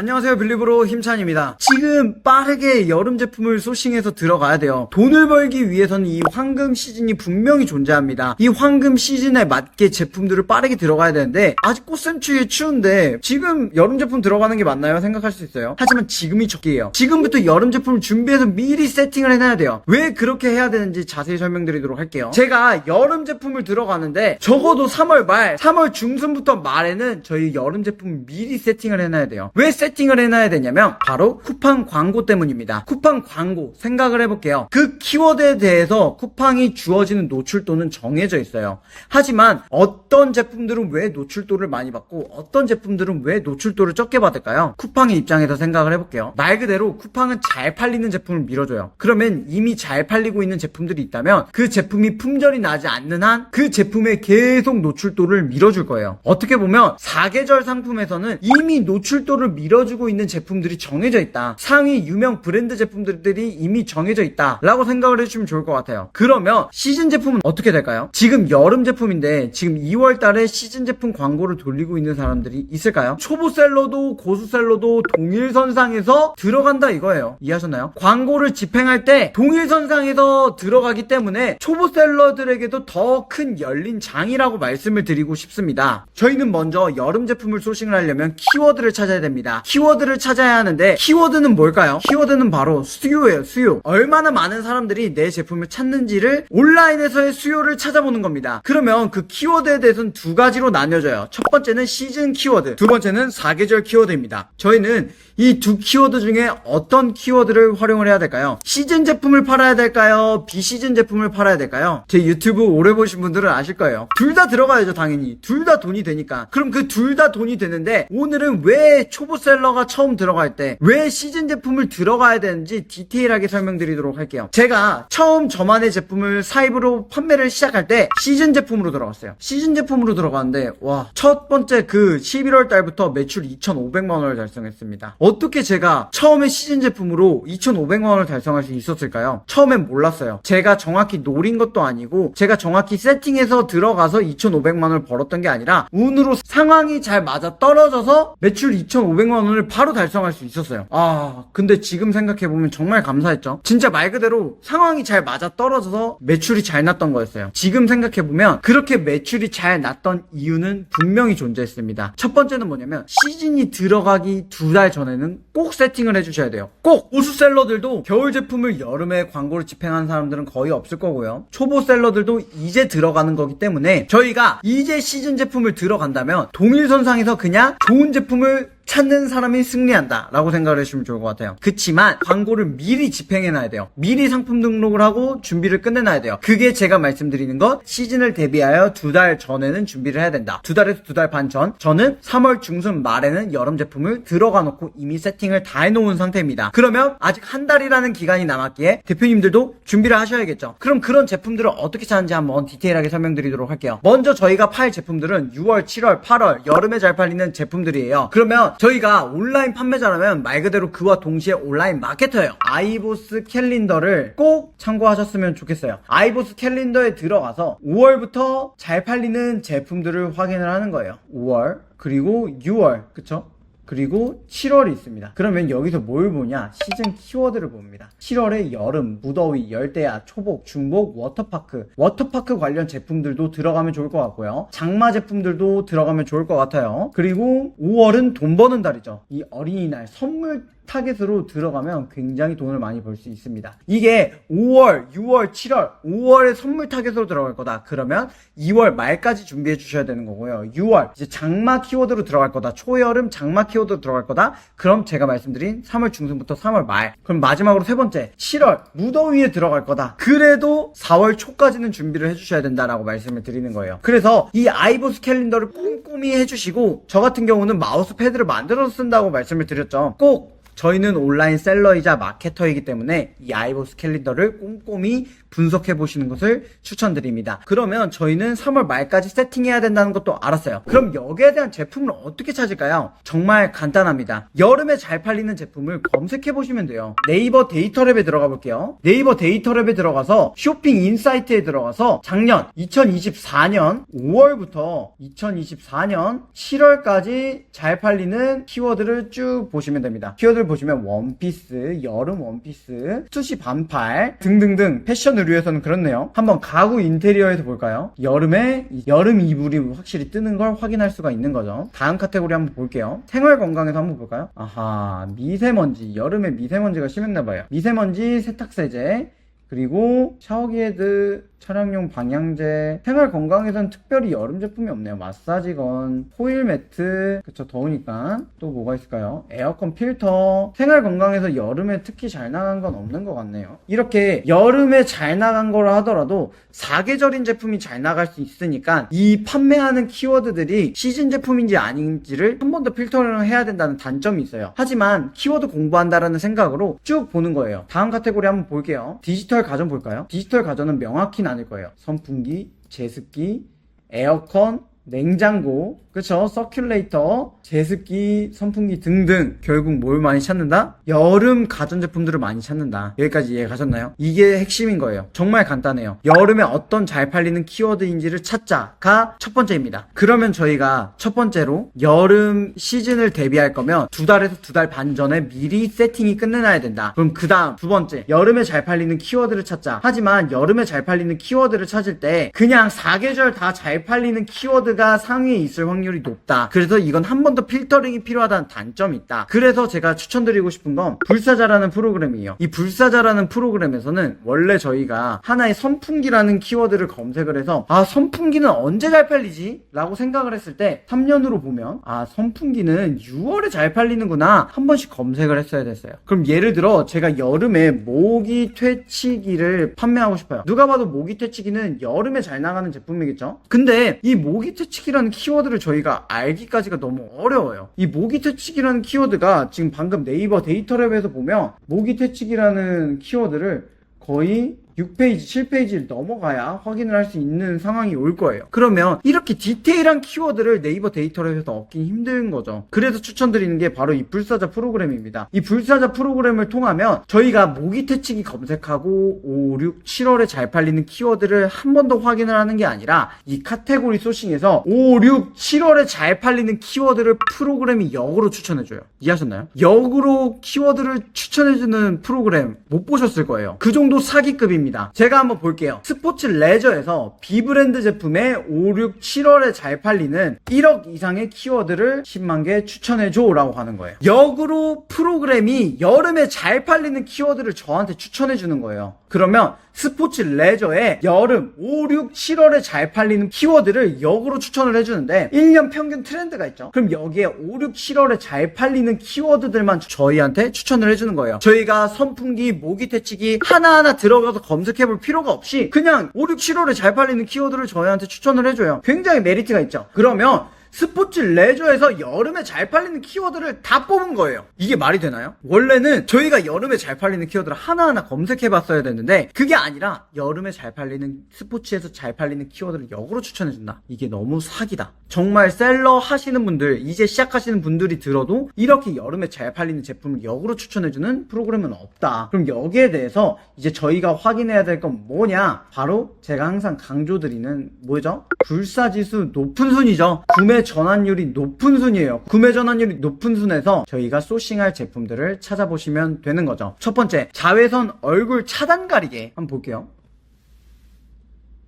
안녕하세요 빌리브로 힘찬입니다. 지금 빠르게 여름 제품을 소싱해서 들어가야 돼요. 돈을 벌기 위해서는 이 황금 시즌이 분명히 존재합니다. 이 황금 시즌에 맞게 제품들을 빠르게 들어가야 되는데 아직 꽃샘추위에 추운데 지금 여름 제품 들어가는 게 맞나요? 생각할 수 있어요. 하지만 지금이 적기예요. 지금부터 여름 제품을 준비해서 미리 세팅을 해놔야 돼요. 왜 그렇게 해야 되는지 자세히 설명드리도록 할게요. 제가 여름 제품을 들어가는데 적어도 3월 말 3월 중순부터 말에는 저희 여름 제품 미리 세팅을 해놔야 돼요. 왜 세팅 을 해놔야 되냐면 바로 쿠팡 광고 때문입니다. 쿠팡 광고 생각을 해볼게요. 그 키워드에 대해서 쿠팡이 주어지는 노출도는 정해져 있어요. 하지만 어떤 제품들은 왜 노출도를 많이 받고 어떤 제품들은 왜 노출도를 적게 받을까요? 쿠팡의 입장에서 생각을 해볼게요. 말 그대로 쿠팡은 잘 팔리는 제품을 밀어줘요. 그러면 이미 잘 팔리고 있는 제품들이 있다면 그 제품이 품절이 나지 않는 한 그 제품에 계속 노출도를 밀어줄 거예요. 어떻게 보면 사계절 상품에서는 이미 노출도를 밀어 주고 있는 제품들이 정해져 있다 상위 유명 브랜드 제품들이 이미 정해져 있다 라고 생각을 해주시면 좋을 것 같아요 그러면 시즌 제품은 어떻게 될까요? 지금 여름 제품인데 지금 2월 달에 시즌 제품 광고를 돌리고 있는 사람들이 있을까요? 초보셀러도 고수셀러도 동일선상에서 들어간다 이거예요 이해하셨나요? 광고를 집행할 때 동일선상에서 들어가기 때문에 초보셀러들에게도 더 큰 열린 장이라고 말씀을 드리고 싶습니다 저희는 먼저 여름 제품을 소싱을 하려면 키워드를 찾아야 됩니다 키워드를 찾아야 하는데 키워드는 뭘까요? 키워드는 바로 수요예요 수요. 얼마나 많은 사람들이 내 제품을 찾는지를 온라인에서의 수요를 찾아보는 겁니다. 그러면 그 키워드에 대해서는 두 가지로 나뉘어져요. 첫 번째는 시즌 키워드 두 번째는 사계절 키워드입니다. 저희는 이 두 키워드 중에 어떤 키워드를 활용을 해야 될까요? 시즌 제품을 팔아야 될까요? 비시즌 제품을 팔아야 될까요? 제 유튜브 오래 보신 분들은 아실 거예요. 둘 다 들어가야죠, 당연히. 둘 다 돈이 되니까. 그럼 그 둘 다 돈이 되는데 오늘은 왜 초보셀러가 처음 들어갈 때 왜 시즌 제품을 들어가야 되는지 디테일하게 설명드리도록 할게요. 제가 처음 저만의 제품을 사입으로 판매를 시작할 때 시즌 제품으로 들어갔어요. 시즌 제품으로 들어갔는데 와, 첫 번째 그 11월 달부터 매출 2,500만 원을 달성했습니다. 어떻게 제가 처음에 시즌 제품으로 2,500만 원을 달성할 수 있었을까요? 처음엔 몰랐어요. 제가 정확히 노린 것도 아니고 제가 정확히 세팅해서 들어가서 2,500만 원을 벌었던 게 아니라 운으로 상황이 잘 맞아 떨어져서 매출 2,500만 원을 바로 달성할 수 있었어요. 아, 근데 지금 생각해 보면 정말 감사했죠. 진짜 말 그대로 상황이 잘 맞아 떨어져서 매출이 잘 났던 거였어요. 지금 생각해 보면 그렇게 매출이 잘 났던 이유는 분명히 존재했습니다. 첫 번째는 뭐냐면 시즌이 들어가기 두 달 전에는 꼭 세팅을 해주셔야 돼요. 꼭! 우수셀러들도 겨울 제품을 여름에 광고를 집행한 사람들은 거의 없을 거고요. 초보 셀러들도 이제 들어가는 거기 때문에 저희가 이제 시즌 제품을 들어간다면 동일선상에서 그냥 좋은 제품을 찾는 사람이 승리한다 라고 생각을 해주시면 좋을 것 같아요. 그치만 광고를 미리 집행해놔야 돼요. 미리 상품 등록을 하고 준비를 끝내놔야 돼요. 그게 제가 말씀드리는 것 시즌을 대비하여 두 달 전에는 준비를 해야 된다. 두 달에서 두 달 반 전. 저는 3월 중순 말에는 여름 제품을 들어가 놓고 이미 세팅을 다 해놓은 상태입니다. 그러면 아직 한 달이라는 기간이 남았기에 대표님들도 준비를 하셔야겠죠. 그럼 그런 제품들을 어떻게 찾는지 한번 디테일하게 설명드리도록 할게요. 먼저 저희가 팔 제품들은 6월 7월 8월 여름에 잘 팔리는 제품들이에요. 그러면 저희가 온라인 판매자라면 말 그대로 그와 동시에 온라인 마케터예요. 아이보스 캘린더를 꼭 참고하셨으면 좋겠어요. 아이보스 캘린더에 들어가서 5월부터 잘 팔리는 제품들을 확인을 하는 거예요. 5월 그리고 6월 그쵸? 그리고 7월이 있습니다. 그러면 여기서 뭘 보냐? 시즌 키워드를 봅니다. 7월에 여름, 무더위, 열대야, 초복, 중복, 워터파크. 워터파크 관련 제품들도 들어가면 좋을 것 같고요. 장마 제품들도 들어가면 좋을 것 같아요. 그리고 5월은 돈 버는 달이죠. 이 어린이날 선물 타겟으로 들어가면 굉장히 돈을 많이 벌 수 있습니다. 이게 5월, 6월, 7월, 5월에 선물 타겟으로 들어갈 거다. 그러면 2월 말까지 준비해 주셔야 되는 거고요. 6월 이제 장마 키워드로 들어갈 거다. 초여름 장마 키워드로 들어갈 거다. 그럼 제가 말씀드린 3월 중순부터 3월 말. 그럼 마지막으로 세 번째 7월 무더위에 들어갈 거다. 그래도 4월 초까지는 준비를 해주셔야 된다라고 말씀을 드리는 거예요. 그래서 이 아이보스 캘린더를 꼼꼼히 해주시고 저 같은 경우는 마우스 패드를 만들어서 쓴다고 말씀을 드렸죠. 꼭 저희는 온라인 셀러이자 마케터이기 때문에 이 아이보스 캘린더를 꼼꼼히 분석해 보시는 것을 추천드립니다. 그러면 저희는 3월 말까지 세팅해야 된다는 것도 알았어요. 그럼 여기에 대한 제품을 어떻게 찾을까요? 정말 간단합니다. 여름에 잘 팔리는 제품을 검색해 보시면 돼요. 네이버 데이터랩에 들어가 볼게요. 네이버 데이터랩에 들어가서 쇼핑 인사이트에 들어가서 작년 2024년 5월부터 2024년 7월까지 잘 팔리는 키워드를 쭉 보시면 됩니다. 키워드를 보시면 원피스, 여름 원피스, 투시 반팔 등등등 패션 의류에서는 그렇네요. 한번 가구 인테리어에서 볼까요? 여름에 이 여름 이불이 확실히 뜨는 걸 확인할 수가 있는 거죠. 다음 카테고리 한번 볼게요. 생활 건강에서 한번 볼까요? 아하, 미세먼지. 여름에 미세먼지가 심했나 봐요. 미세먼지 세탁세제 그리고 샤워기 헤드, 차량용 방향제, 생활 건강에선 특별히 여름 제품이 없네요. 마사지건, 호일 매트, 그쵸, 더우니까. 또 뭐가 있을까요? 에어컨 필터. 생활 건강에서 여름에 특히 잘 나간 건 없는 것 같네요. 이렇게 여름에 잘 나간 거라 하더라도 사계절인 제품이 잘 나갈 수 있으니까 이 판매하는 키워드들이 시즌 제품인지 아닌지를 한 번 더 필터를 해야 된다는 단점이 있어요. 하지만 키워드 공부한다라는 생각으로 쭉 보는 거예요. 다음 카테고리 한번 볼게요. 디지털 가전 볼까요? 디지털 가전은 명확히 나뉠 거예요. 선풍기, 제습기, 에어컨, 냉장고, 그쵸? 서큘레이터, 제습기, 선풍기 등등. 결국 뭘 많이 찾는다? 여름 가전제품들을 많이 찾는다. 여기까지 이해 가셨나요? 이게 핵심인 거예요. 정말 간단해요. 여름에 어떤 잘 팔리는 키워드인지를 찾자가 첫 번째입니다. 그러면 저희가 첫 번째로 여름 시즌을 대비할 거면 두 달에서 두 달 반 전에 미리 세팅이 끝내놔야 된다. 그럼 그 다음 두 번째, 여름에 잘 팔리는 키워드를 찾자. 하지만 여름에 잘 팔리는 키워드를 찾을 때 그냥 사계절 다 잘 팔리는 키워드 가 상위에 있을 확률이 높다. 그래서 이건 한 번 더 필터링이 필요하다는 단점이 있다. 그래서 제가 추천드리고 싶은 건 불사자라는 프로그램이에요. 이 불사자라는 프로그램에서는 원래 저희가 하나의 선풍기라는 키워드를 검색을 해서 아 선풍기는 언제 잘 팔리지? 라고 생각을 했을 때 3년으로 보면 아 선풍기는 6월에 잘 팔리는구나 한 번씩 검색을 했어야 됐어요. 그럼 예를 들어 제가 여름에 모기 퇴치기를 판매하고 싶어요. 누가 봐도 모기 퇴치기는 여름에 잘 나가는 제품이겠죠? 근데 이 모기 퇴치기라는 키워드를 저희가 알기까지가 너무 어려워요. 이 모기 퇴치기라는 키워드가 지금 방금 네이버 데이터랩에서 보면 모기 퇴치기라는 키워드를 거의 6페이지, 7페이지를 넘어가야 확인을 할 수 있는 상황이 올 거예요. 그러면 이렇게 디테일한 키워드를 네이버 데이터랩에서 얻긴 힘든 거죠. 그래서 추천드리는 게 바로 이 불사자 프로그램입니다. 이 불사자 프로그램을 통하면 저희가 모기 퇴치기 검색하고 5, 6, 7월에 잘 팔리는 키워드를 한 번 더 확인을 하는 게 아니라 이 카테고리 소싱에서 5, 6, 7월에 잘 팔리는 키워드를 프로그램이 역으로 추천해줘요. 이해하셨나요? 역으로 키워드를 추천해주는 프로그램 못 보셨을 거예요. 그 정도 사기급입니다. 제가 한번 볼게요. 스포츠 레저에서 비브랜드 제품에 5, 6, 7월에 잘 팔리는 1억 이상의 키워드를 10만 개 추천해줘 라고 하는 거예요. 역으로 프로그램이 여름에 잘 팔리는 키워드를 저한테 추천해주는 거예요. 그러면 스포츠 레저에 여름 5, 6, 7월에 잘 팔리는 키워드를 역으로 추천을 해주는데 1년 평균 트렌드가 있죠. 그럼 여기에 5, 6, 7월에 잘 팔리는 키워드들만 저희한테 추천을 해주는 거예요. 저희가 선풍기, 모기 퇴치기 하나하나 들어가서 검색해 볼 필요가 없이 그냥 5, 6, 7월에 잘 팔리는 키워드를 저희한테 추천을 해줘요. 굉장히 메리트가 있죠. 그러면 스포츠 레저에서 여름에 잘 팔리는 키워드를 다 뽑은 거예요. 이게 말이 되나요? 원래는 저희가 여름에 잘 팔리는 키워드를 하나하나 검색해 봤어야 됐는데 그게 아니라 여름에 잘 팔리는 스포츠에서 잘 팔리는 키워드를 역으로 추천해 준다. 이게 너무 사기다. 정말 셀러 하시는 분들, 이제 시작하시는 분들이 들어도 이렇게 여름에 잘 팔리는 제품을 역으로 추천해 주는 프로그램은 없다. 그럼 여기에 대해서 이제 저희가 확인해야 될 건 뭐냐? 바로 제가 항상 강조드리는 뭐죠? 불사지수 높은 순이죠. 구매 전환율이 높은 순이에요. 구매 전환율이 높은 순에서 저희가 소싱할 제품들을 찾아보시면 되는 거죠. 첫 번째, 자외선 얼굴 차단 가리개 한번 볼게요.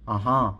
아하.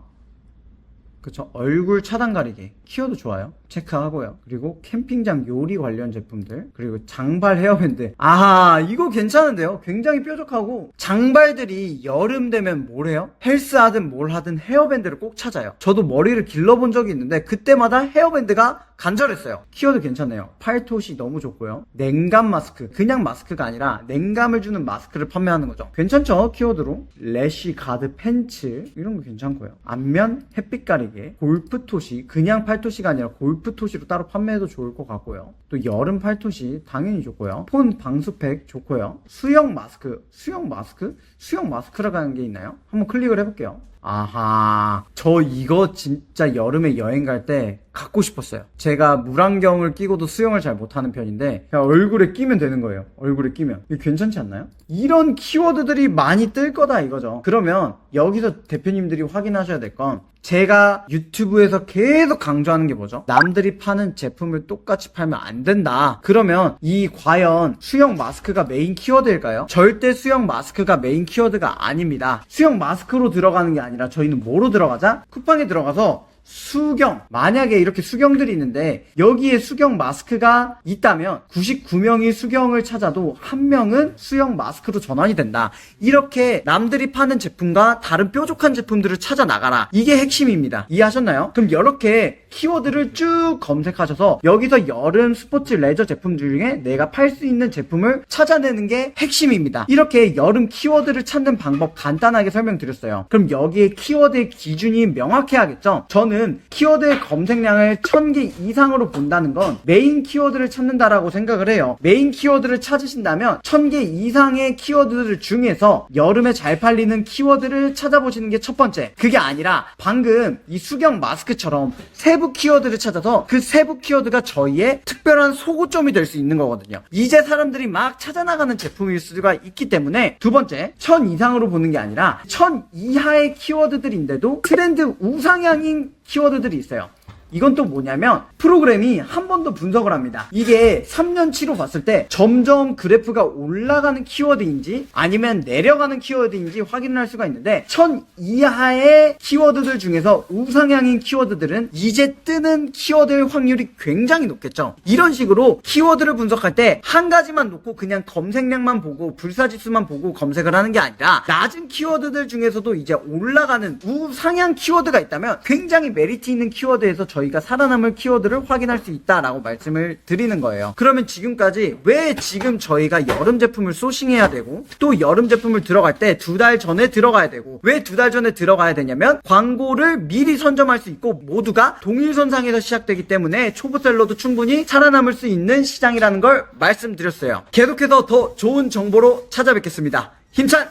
그쵸. 얼굴 차단 가리개. 키워드 좋아요. 체크하고요. 그리고 캠핑장 요리 관련 제품들. 그리고 장발 헤어밴드. 아하, 이거 괜찮은데요? 굉장히 뾰족하고. 장발들이 여름 되면 뭘 해요? 헬스 하든 뭘 하든 헤어밴드를 꼭 찾아요. 저도 머리를 길러본 적이 있는데, 그때마다 헤어밴드가 간절했어요. 키워드 괜찮네요. 팔토시 너무 좋고요. 냉감 마스크. 그냥 마스크가 아니라 냉감을 주는 마스크를 판매하는 거죠. 괜찮죠? 키워드로. 래쉬 가드 팬츠. 이런 거 괜찮고요. 앞면 햇빛 가리개. 골프 토시. 그냥 팔토시가 아니라 골프 울프토시로 따로 판매해도 좋을 것 같고요. 또 여름 팔토시 당연히 좋고요. 폰 방수팩 좋고요. 수영 마스크, 수영 마스크? 수영 마스크라고 하는 게 있나요? 한번 클릭을 해볼게요. 아하, 저 이거 진짜 여름에 여행 갈 때 갖고 싶었어요. 제가 물안경을 끼고도 수영을 잘 못하는 편인데 그냥 얼굴에 끼면 되는 거예요. 얼굴에 끼면. 이거 괜찮지 않나요? 이런 키워드들이 많이 뜰 거다 이거죠. 그러면 여기서 대표님들이 확인하셔야 될 건 제가 유튜브에서 계속 강조하는 게 뭐죠? 남들이 파는 제품을 똑같이 팔면 안 된다. 그러면 이 과연 수영 마스크가 메인 키워드일까요? 절대 수영 마스크가 메인 키워드가 아닙니다. 수영 마스크로 들어가는 게 아니라 저희는 뭐로 들어가자? 쿠팡에 들어가서 수경. 만약에 이렇게 수경들이 있는데 여기에 수경 마스크가 있다면 99명이 수경을 찾아도 한 명은 수영 마스크로 전환이 된다. 이렇게 남들이 파는 제품과 다른 뾰족한 제품들을 찾아 나가라. 이게 핵심입니다. 이해하셨나요? 그럼 이렇게 키워드를 쭉 검색하셔서 여기서 여름 스포츠 레저 제품 중에 내가 팔 수 있는 제품을 찾아내는 게 핵심입니다. 이렇게 여름 키워드를 찾는 방법 간단하게 설명드렸어요. 그럼 여기에 키워드의 기준이 명확해야겠죠? 저는 키워드의 검색량을 1000개 이상으로 본다는 건 메인 키워드를 찾는다라고 생각을 해요. 메인 키워드를 찾으신다면 1000개 이상의 키워드들 중에서 여름에 잘 팔리는 키워드를 찾아보시는 게 첫 번째. 그게 아니라 방금 이 수경 마스크처럼 세부 키워드를 찾아서 그 세부 키워드가 저희의 특별한 소고점이 될 수 있는 거거든요. 이제 사람들이 막 찾아나가는 제품일 수가 있기 때문에 두 번째, 1000 이상으로 보는 게 아니라 1000 이하의 키워드들인데도 트렌드 우상향인 키워드들이 있어요. 이건 또 뭐냐면 프로그램이 한 번 더 분석을 합니다. 이게 3년치로 봤을 때 점점 그래프가 올라가는 키워드인지 아니면 내려가는 키워드인지 확인을 할 수가 있는데 1000 이하의 키워드들 중에서 우상향인 키워드들은 이제 뜨는 키워드의 확률이 굉장히 높겠죠. 이런 식으로 키워드를 분석할 때 한 가지만 놓고 그냥 검색량만 보고 불사지수만 보고 검색을 하는 게 아니라 낮은 키워드들 중에서도 이제 올라가는 우상향 키워드가 있다면 굉장히 메리트 있는 키워드에서 저희가 살아남을 키워드를 확인할 수 있다라고 말씀을 드리는 거예요. 그러면 지금까지 왜 지금 저희가 여름 제품을 소싱해야 되고 또 여름 제품을 들어갈 때 두 달 전에 들어가야 되고 왜 두 달 전에 들어가야 되냐면 광고를 미리 선점할 수 있고 모두가 동일선상에서 시작되기 때문에 초보셀러도 충분히 살아남을 수 있는 시장이라는 걸 말씀드렸어요. 계속해서 더 좋은 정보로 찾아뵙겠습니다. 힘찬!